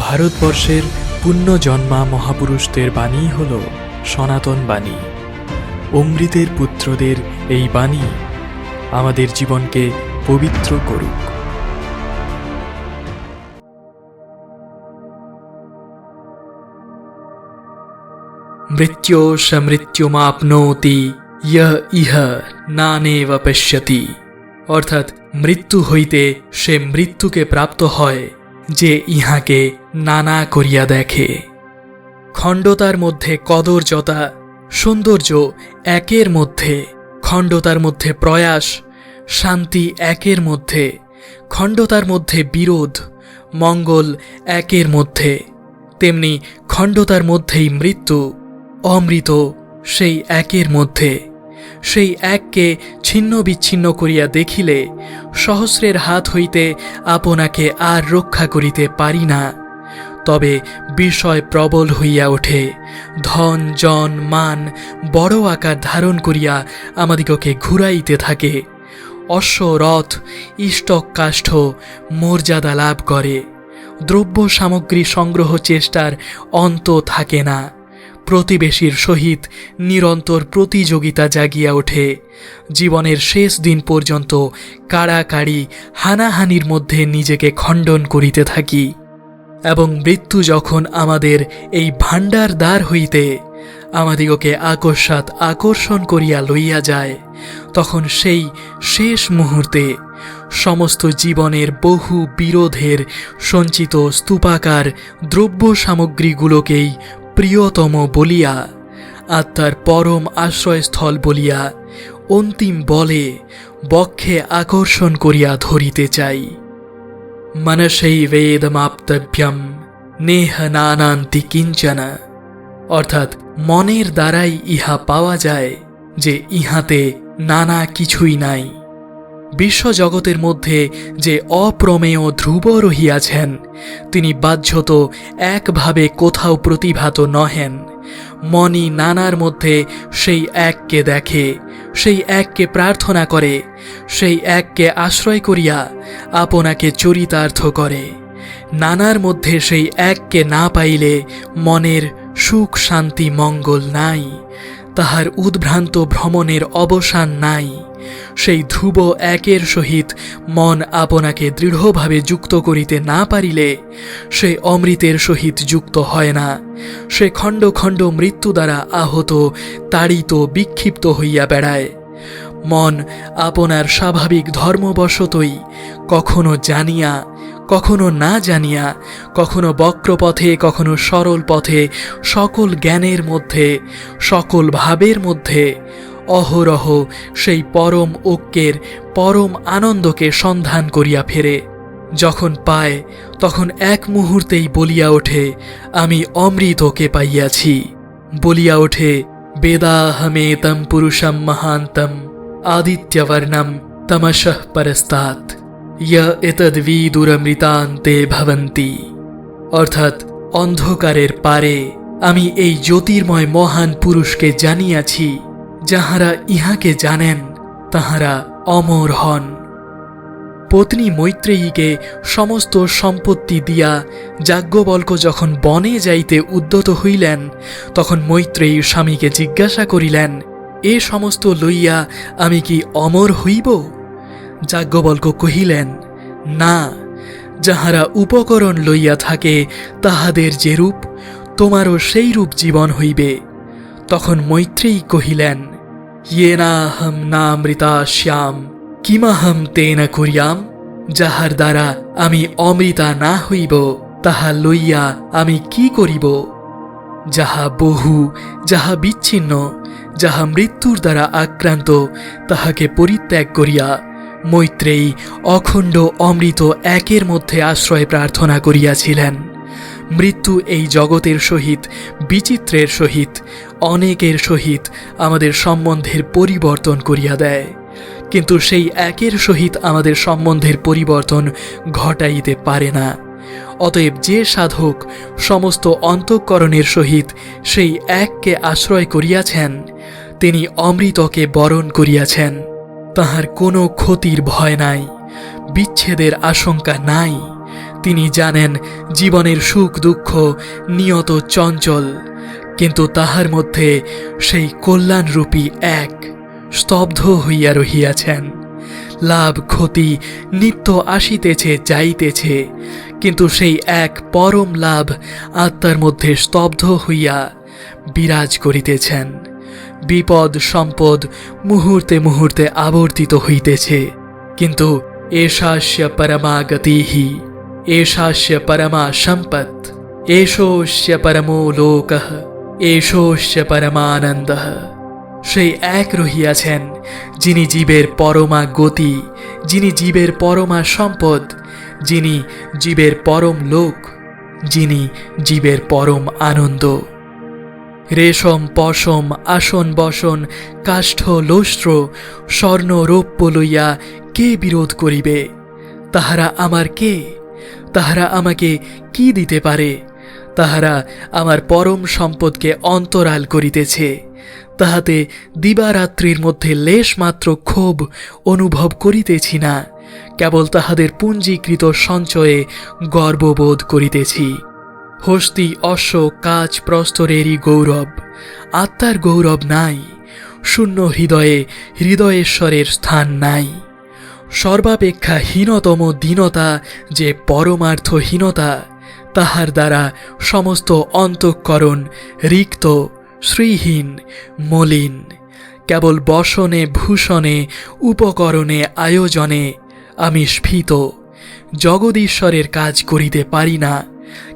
ভারতবর্ষের পুণ্যজন্মা মহাপুরুষদের বাণী হল সনাতন বাণী। অমৃতের পুত্রদের এই বাণী আমাদের জীবনকে পবিত্র করুক। মৃত্যু সমৃত্যুমাপনোতি, ইহ ইহ নানেব পশ্যতি। অর্থাৎ মৃত্যু হইতে সে মৃত্যুকে প্রাপ্ত হয় যে ইহাকে নানা করিয়া দেখে। খণ্ডতার মধ্যে কদর্যতা, সৌন্দর্য একের মধ্যে, খণ্ডতার মধ্যে প্রয়াস, শান্তি একের মধ্যে, খণ্ডতার মধ্যে বিরোধ, মঙ্গল একের মধ্যে, তেমনি খণ্ডতার মধ্যেই মৃত্যু, অমৃত সেই একের মধ্যে। সেই এককে ছিন্ন বিচ্ছিন্ন করিয়া দেখিলে সহস্রের হাত হইতে আপনাকে আর রক্ষা করিতে পারি না। তবে বিষয় প্রবল হইয়া ওঠে। ধন, জন, মান বড় আকার ধারণ করিয়া আমাদিগকে ঘুরাইতে থাকে। অশ্ব, রথ ইষ্টক কাষ্ঠ মর্যাদা লাভ করে। দ্রব্য সামগ্রী সংগ্রহ চেষ্টার অন্ত থাকে না। প্রতিবেশীর সহিত নিরন্তর প্রতিযোগিতা জাগিয়া ওঠে। জীবনের শেষ দিন পর্যন্ত কাড়াকাড়ি, হানাহানির মধ্যে নিজেকে খণ্ডন করিতে থাকি। এবং মৃত্যু যখন আমাদের এই ভাণ্ডার দ্বার হইতে আমাদিগকে আকস্মাৎ আকর্ষণ করিয়া লইয়া যায়, তখন সেই শেষ মুহূর্তে সমস্ত জীবনের বহু বিরোধের সঞ্চিত স্তূপাকার দ্রব্য সামগ্রীগুলোকেই প্রিয়তম বলিয়া, আত্মার পরম আশ্রয়স্থল বলিয়া অন্তিম বলে বক্ষে আকর্ষণ করিয়া ধরিতে চাই। মনসৈ বেদমাপ্তভ্যম নেহ নানান্তি কিঞ্চন। অর্থাৎ মনের দ্বারাই ইহা পাওয়া যায় যে ইহাতে নানা কিছুই নাই। বিশ্বজগতের মধ্যে যে অপ্রমেয় ধ্রুব রহিয়াছেন, তিনি বাহ্যত একভাবে কোথাও প্রতিভাত নহেন। মনি নানার মধ্যে সেই এককে দেখে, সেই এককে প্রার্থনা করে, সেই এককে আশ্রয় করিয়া আপনাকে চরিতার্থ করে। নানার মধ্যে সেই এককে না পাইলে মনের সুখ, শান্তি, মঙ্গল নাই, তাহার উদ্ভ্রান্ত ভ্রমণের অবসান নাই। সেই ধ্রুব একের সহিত মন আপনাকে দৃঢ়ভাবে যুক্ত করিতে না পারিলে সে অমৃতের সহিত যুক্ত হয় না। সে খণ্ড খণ্ড মৃত্যু দ্বারা আহত, তাড়িত, বিক্ষিপ্ত হইয়া বেড়ায়। মন আপনার স্বাভাবিক ধর্মবশতই কখনো জানিয়া, কখনো না জানিয়া, কখনো বক্রপথে, কখনো সরল পথে সকল জ্ঞানের মধ্যে, সকল ভাবের মধ্যে অহরহ সেই পরম ঐক্যের পরম আনন্দকে সন্ধান করিয়া ফেরে। যখন পায়, তখন এক মুহূর্তেই বলিয়া ওঠে, আমি অমৃতকে পাইয়াছি। বলিয়া ওঠে, বেদাহমেতম পুরুষম মহান্তম আদিত্যবর্ণম তমসঃ পরস্তাৎ। ইয় এতদ্বিদুরমৃতান্তে ভবন্তি। অর্থাৎ অন্ধকারের পারে আমি এই জ্যোতির্ময় মহান পুরুষকে জানিয়াছি। যাহারা ইহাকে জানেন, তাহারা অমর হন। পত্নী মৈত্রেয়ীকে সমস্ত সম্পত্তি দিয়া যাজ্ঞবল্ক যখন বনে যাইতে উদ্যত হইলেন, তখন মৈত্রেয়ী স্বামীকে জিজ্ঞাসা করিলেন, এ সমস্ত লইয়া আমি কি অমর হইব? যাজ্ঞবল্ক কহিলেন, না, যাহারা উপকরণ লইয়া থাকে, তাহাদের যেরূপ, তোমারও সেই রূপ জীবন হইবে। তখন মৈত্রেয়ী কহিলেন, ইয়েনাহম নামৃতা শ্যাম, কিমাহম তেন করিয়াম? যাহার দ্বারা আমি অমৃতা না হইব, তাহা লইয়া আমি কি করিব? যাহা বহু, যাহা বিচ্ছিন্ন, যাহা মৃত্যুর দ্বারা আক্রান্ত, তাহাকে পরিত্যাগ করিয়া মৈত্রেয়ী অখণ্ড অমৃত একের মধ্যে আশ্রয় প্রার্থনা করিয়াছিলেন। মৃত্যু এই জগতের সহিত, বিচিত্রের সহিত, অনেকের সহিত আমাদের সম্বন্ধের পরিবর্তন করিয়া দেয়। কিন্তু সেই একের সহিত আমাদের সম্বন্ধের পরিবর্তন ঘটাইতে পারে না। অতএব যে সাধক সমস্ত অন্তঃকরণের সহিত সেই এককে আশ্রয় করিয়াছেন, তিনি অমৃতকে বরণ করিয়াছেন। তাহার কোনো ক্ষতির ভয় নাই, বিচ্ছেদের আশঙ্কা নাই। তিনি জানেন জীবনের সুখ দুঃখ নিয়ত চঞ্চল, কিন্তু তাহার মধ্যে সেই কল্যাণরূপী এক স্তব্ধ হইয়া রহিয়াছেন। লাভ ক্ষতি নিত্য আসিতেছে, যাইতেছে, কিন্তু সেই এক পরম লাভ আত্মার মধ্যে স্তব্ধ হইয়া বিরাজ করিতেছেন। বিপদ, সম্পদ মুহূর্তে মুহূর্তে আবর্তিত হইতেছে, কিন্তু এষাস্য পরমা এষাস্য পরমা সম্পৎ এষোস্য পরমো লোক এষোস্য পরমানন্দ সেই এক রহিয়াছেন যিনি জীবের পরমা গতি, যিনি জীবের পরমা সম্পদ, যিনি জীবের পরম লোক, যিনি জীবের পরম আনন্দ। রেশম, পশম, আসন, বসন, কাষ্ঠ, লোস্ত্র, স্বর্ণ, রৌপ্য লইয়া কে বিরোধ করিবে? তাহারা আমার কে? তাহারা আমাকে কি দিতে পারে? তাহারা আমার পরম সম্পদকে অন্তরাল করিতেছে। তাহাতে দিবারাত্রির মধ্যে লেশমাত্র ক্ষোভ অনুভব করিতেছি না। কেবল তাহাদের পুঞ্জীকৃত সঞ্চয়ে গর্ববোধ করিতেছি। হস্তি অশ্ব কাজ প্রস্তরেরই গৌরব। আত্মার গৌরব নাই। শূন্য হৃদয়ে হৃদয়েশ্বরের স্থান নাই। সর্বাপেক্ষা হীনতম দীনতা যে পরমার্থহীনতা, তাহার দ্বারা সমস্ত অন্তঃকরণ রিক্ত, শ্রীহীন, মলিন। কেবল বসনে, ভূষণে, উপকরণে, আয়োজনে আমি স্ফীত। জগদীশ্বরের কাজ করিতে পারি না,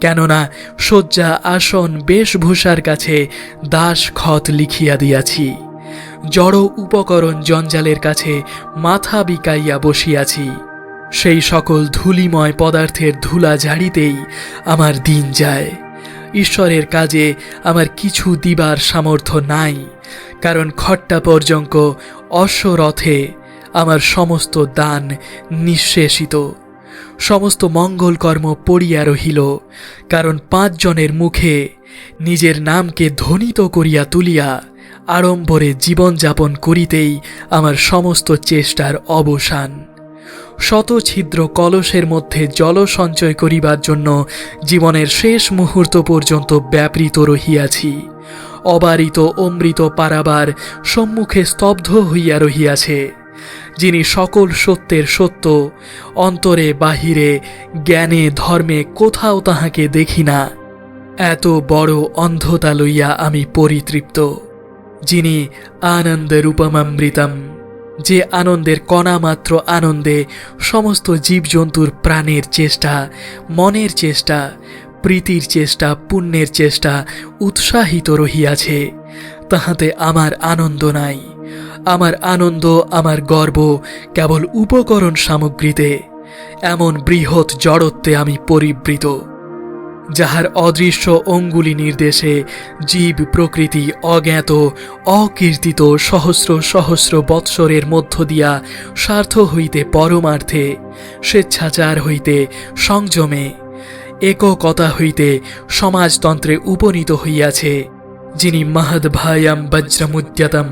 কেননা শয্যা আসন বেশভূষার কাছে দাস খত লিখিয়া দিয়াছি। জড় উপকরণ জঞ্জালের কাছে মাথা বিকাইয়া বসিয়াছি। সেই সকল ধূলিময় পদার্থের ধুলা ঝাড়িতেই আমার দিন যায়। ঈশ্বরের কাজে আমার কিছু দিবার সামর্থ্য নাই, কারণ খট্টা পর্যন্ত অশ্বরথে আমার সমস্ত দান নিঃশেষিত। সমস্ত মঙ্গলকর্ম পড়িয়া রহিল, কারণ পাঁচজনের মুখে নিজের নামকে ধ্বনিত করিয়া তুলিয়া আড়ম্বরে জীবনযাপন করিতেই আমার সমস্ত চেষ্টার অবসান। শত ছিদ্র কলসের মধ্যে জল সঞ্চয় করিবার জন্য জীবনের শেষ মুহূর্ত পর্যন্ত ব্যাপৃত রহিয়াছি। অবারিত অমৃত পারাবার সম্মুখে স্তব্ধ হইয়া রহিয়াছে, যিনি সকল সত্যের সত্য, অন্তরে বাহিরে, জ্ঞানে, ধর্মে কোথাও তাহাকে দেখি না। এত বড় অন্ধতা লইয়া আমি পরিতৃপ্ত। যিনি আনন্দরূপমৃতম যে আনন্দের কণামাত্র আনন্দে সমস্ত জীবজন্তুর প্রাণের চেষ্টা, মনের চেষ্টা, প্রীতির চেষ্টা, পুণ্যের চেষ্টা উৎসাহিত রহিয়াছে। তাহাতে আমার আনন্দ নাই। আমার আনন্দ, আমার গর্ব কেবল উপকরণ সামগ্রীতে। এমন বৃহৎ জড়ত্বে আমি পরিবৃত। যাহার অদৃশ্য অঙ্গুলি নির্দেশে জীব প্রকৃতি অজ্ঞাত, অকীর্তিত সহস্র সহস্র বৎসরের মধ্য দিয়া স্বার্থ হইতে পরমার্থে, স্বেচ্ছাচার হইতে সংযমে, এককতা হইতে সমাজতন্ত্রে উপনীত হইয়াছে, যিনি মহদ্ভায়াম বজ্রমুদ্যতম,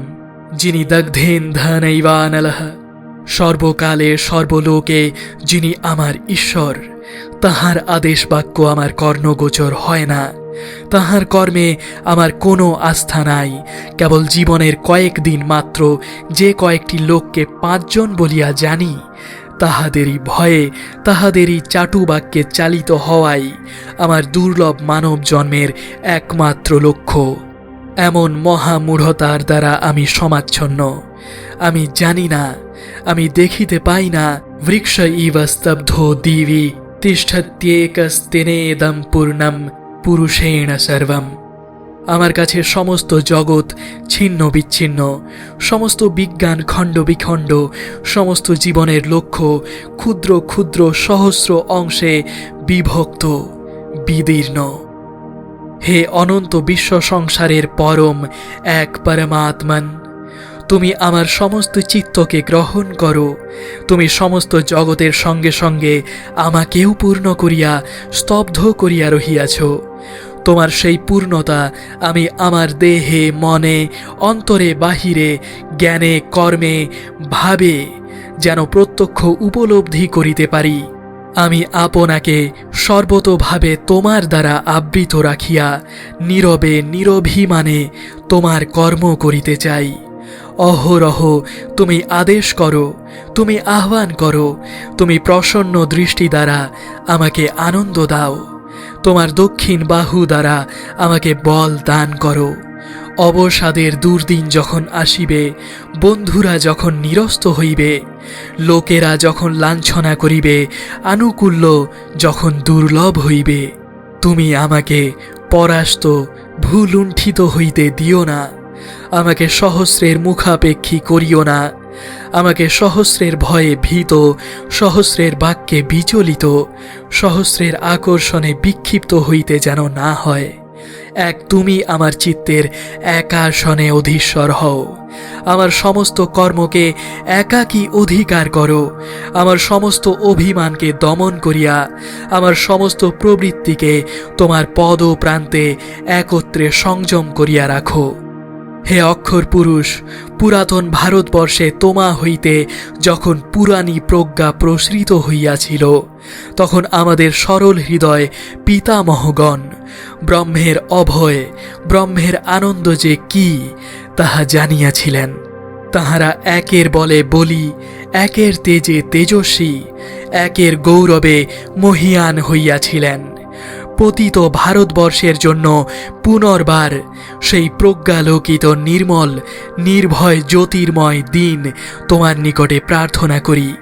যিনি দগ্ধেন ধনৈবানলহ। সর্বকালে সর্বলোকে যিনি আমার ঈশ্বর, তাহার আদেশ বাক্য আমার কর্ণগোচর হয় না। তাহার কর্মে আমার কোনো আস্থা নাই, কেবল জীবনের কয়েকদিন মাত্র যে কয়েকটি লোককে পাঁচজন বলিয়া জানি, তাহাদেরই ভয়ে, তাহাদেরই চাটু বাক্যে চালিত হওয়াই আমার দুর্লভ মানব জন্মের একমাত্র লক্ষ্য। এমন মহামূঢ়তার দ্বারা আমি সমাচ্ছন্ন। আমি জানি না, আমি দেখিতে পাই না, বৃক্ষ ইব স্তব্ধ দিবি, তিষ্ঠত্যেকস্তিনেদম পূর্ণম, পুরুষেণ সর্বম। আমার কাছে সমস্ত জগৎ ছিন্ন বিচ্ছিন্ন, সমস্ত বিজ্ঞান খণ্ড বিখণ্ড, সমস্ত জীবনের লক্ষ্য ক্ষুদ্র ক্ষুদ্র সহস্র অংশে বিভক্ত, বিদীর্ণ। হে অনন্ত বিশ্ব সংসারের পরম এক পরমাত্মন। তুমি আমার সমস্ত চিত্তকে গ্রহণ করো। তুমি সমস্ত জগতের সঙ্গে সঙ্গে আমাকেও পূর্ণ করিয়া, স্তব্ধ করিয়া রহিয়াছ। তোমার সেই পূর্ণতা আমি আমার দেহে, মনে, অন্তরে, বাহিরে, জ্ঞানে, কর্মে, ভাবে যেন প্রত্যক্ষ উপলব্ধি করিতে পারি। আমি আপনাকে সর্বতোভাবে তোমার দ্বারা আবৃত রাখিয়া নীরবে নিরভিমানে তোমার কর্ম করিতে চাই। অহরহ, তুমি আদেশ করো, তুমি আহ্বান করো, তুমি প্রসন্ন দৃষ্টি দ্বারা আমাকে আনন্দ দাও। তোমার দক্ষিণ বাহু দ্বারা আমাকে বল দান করো। অবসাদের দুর্দিন যখন আসিবে, বন্ধুরা যখন নিরস্ত হইবে, লোকেরা যখন লাঞ্ছনা করিবে, আনুকূল্য যখন দুর্লভ হইবে, তুমি আমাকে পরাস্ত, ভুলুণ্ঠিত হইতে দিও না। আমাকে সহস্রের মুখাপেক্ষী করিও না। আমাকে সহস্রের ভয়ে ভীত, সহস্রের বাক্যে বিচলিত, সহস্রের আকর্ষণে বিক্ষিপ্ত হইতে যেন না হয়। এক তুমি আমার চিত্তের একাসনে অধীশ্বর হও। আমার সমস্ত কর্মকে একাকী অধিকার করো। আমার সমস্ত অভিমানকে দমন করিয়া, আমার সমস্ত প্রবৃত্তিকে তোমার পদ প্রান্তে একত্রে সংযম করিয়া রাখো। হে অক্ষর পুরুষ, পুরাতন ভারতবর্ষে তোমা হইতে যখন পুরাণী প্রজ্ঞা প্রসৃত হইয়াছিল, তখন আমাদের সরল হৃদয় পিতামহগণ, ব্রহ্মের অভয়, ব্রহ্মের আনন্দ যে কি, তাহা জানিয়াছিলেন। তাহারা একের বলে বলি, একের তেজে তেজস্বী, একের গৌরবে মহিয়ান হইয়াছিলেন। পতিত ভারতবর্ষের জন্য পুনর্বার সেই প্রজ্ঞালোকিত নির্মল, নির্ভয় জ্যোতির্ময় দিন তোমার নিকটে প্রার্থনা করি।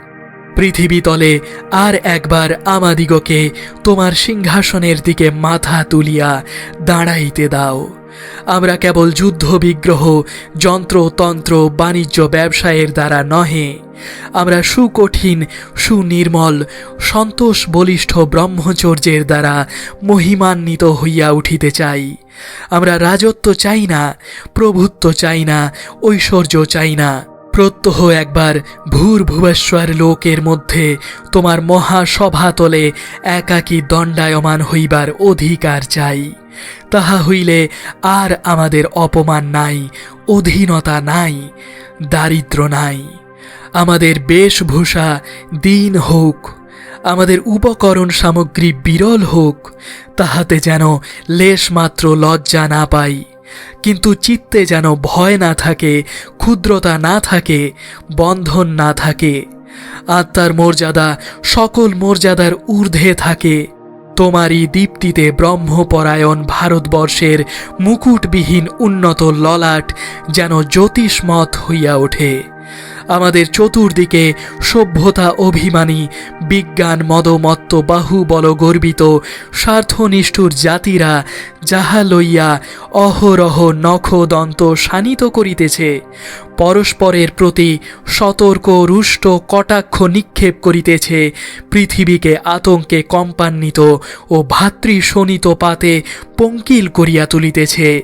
পৃথিবী তলে আর একবার আমাদিগকে তোমার সিংহাসনের দিকে মাথা তুলিয়া দাঁড়াইতে দাও। আমরা কেবল যুদ্ধ, বিগ্রহ যন্ত্রতন্ত্র বাণিজ্য, ব্যবসায়ের দ্বারা নহে। আমরা সুকঠিন, সুনির্মল, সন্তোষ, বলিষ্ঠ ব্রহ্মচর্যের দ্বারা মহিমান্বিত হইয়া উঠিতে চাই। আমরা রাজত্ব চাই না, প্রভুত্ব চাই না, ঐশ্বর্য চাই না। প্রত্যহ একবার ভূর ভুবেশ্বর লোকের মধ্যে। তোমার মহাসভাতলে একাকী দণ্ডায়মান হইবার অধিকার চাই। তাহা হইলে আর আমাদের অপমান নাই, অধীনতা নাই, দারিদ্র নাই। আমাদের বেশভূষা দিন হোক, আমাদের উপকরণ সামগ্রী বিরল হোক, তাহাতে যেন লেশমাত্র লজ্জা না পাই। কিন্তু চিত্তে যেন ভয় না থাকে, ক্ষুদ্রতা না থাকে, বন্ধন না থাকে। আত্মার মর্যাদা সকল মর্যাদার ঊর্ধ্বে থাকে। তোমারই দীপ্তিতে ব্রহ্মপরায়ণ ভারতবর্ষের মুকুটবিহীন উন্নত ললাট যেন জ্যোতিষ্মত হইয়া ওঠে। আমাদের চতুর্দিকে সভ্যতা অভিমানী, বিজ্ঞান মদমত্ত, বাহুবল গর্বিত, স্বার্থনিষ্ঠুর জাতিরা যাহা লইয়া অহরহ নখদন্ত শানিত করিতেছে, পরস্পরের প্রতি সতর্ক, রুষ্ট, কটাক্ষ নিক্ষেপ করিতেছে, পৃথিবীকে আতঙ্কে কম্পান্বিত ও ভাতৃশোণিত পাতে পঙ্কিল করিয়া তুলিতেছে।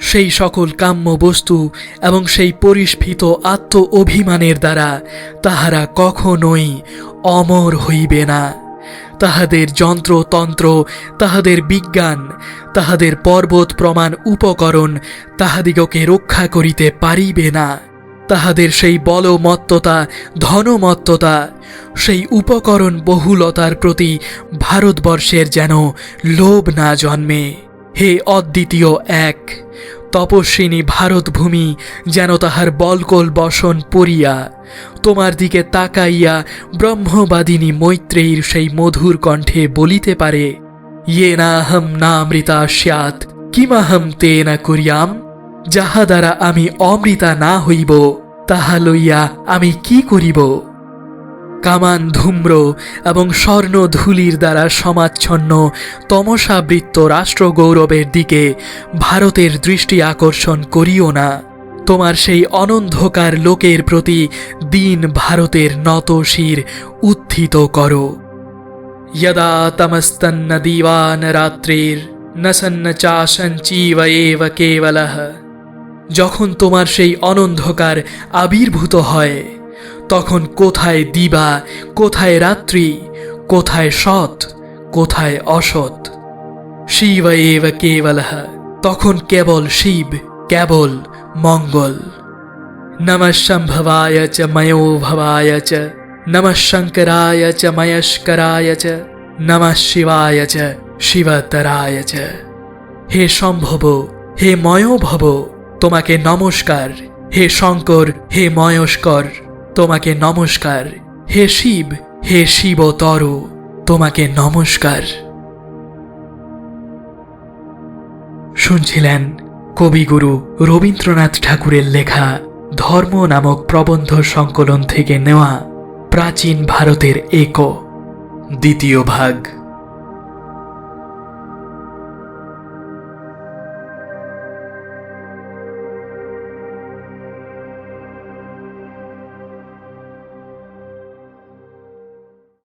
সেই সকল কাম্য বস্তু এবং সেই পরিস্ফীত আত্ম অভিমানের দ্বারা তাহারা কখনোই অমর হইবে না। তাহাদের যন্ত্রতন্ত্র, তাহাদের বিজ্ঞান, তাহাদের পর্বত প্রমাণ উপকরণ তাহাদিগকে রক্ষা করিতে পারিবে না। তাহাদের সেই বলমত্ততা, ধনমত্ততা, সেই উপকরণ বহুলতার প্রতি ভারতবর্ষের যেন লোভ না জন্মে। হে অদ্বিতীয় এক তপস্বিনী ভারতভূমি যেন তাহার বলকল বসন পড়িয়া তোমার দিকে তাকাইয়া ব্রহ্মবাদিনী মৈত্রেয়ীর সেই মধুর কণ্ঠে বলিতে পারে ইয়ে নাহম নামৃতা স্যাৎ, কিমাহম তে না করিয়াম? যাহা দ্বারা আমি অমৃতা না হইব, তাহা লইয়া আমি কি করিব? কামান ধূম্র এবং স্বর্ণ ধুলির দ্বারা সমাচ্ছন্ন তমসাবৃত্ত রাষ্ট্রগৌরবের দিকে ভারতের দৃষ্টি আকর্ষণ করিও না। তোমার সেই অনন্ধকার লোকের প্রতি দিন ভারতের নতশির উত্থিত করো। यदा তমস্তন্নদীবানরাত্রির নসন্ন চাশঞ্চীব এব কেবলহ যখন তোমার সেই অনন্ধকার আবির্ভূত হয় তখন কোথায় দিবা, কোথায় রাত্রি, কোথায় সৎ, কোথায় অসৎ? শিব এব কেবলঃ। তখন কেবল শিব, কেবল মঙ্গল। নমঃ সম্ভবায় চ ময়ো ভবায় চ, নমঃ শঙ্করায় চ, ময়স্করায় চ, নমঃ শিবায় চ, শিবতরায় চ। হে সম্ভব, হে ময়োভব, তোমাকে নমস্কার। হে শঙ্কর, হে ময়স্কর। তোমাকে নমস্কার। হে শিব হে শিব শিবতর, তোমাকে নমস্কার। শুনছিলেন কবিগুরু রবীন্দ্রনাথ ঠাকুরের লেখা ধর্ম নামক প্রবন্ধ সংকলন থেকে নেওয়া প্রাচীন ভারতের এক দ্বিতীয় ভাগ।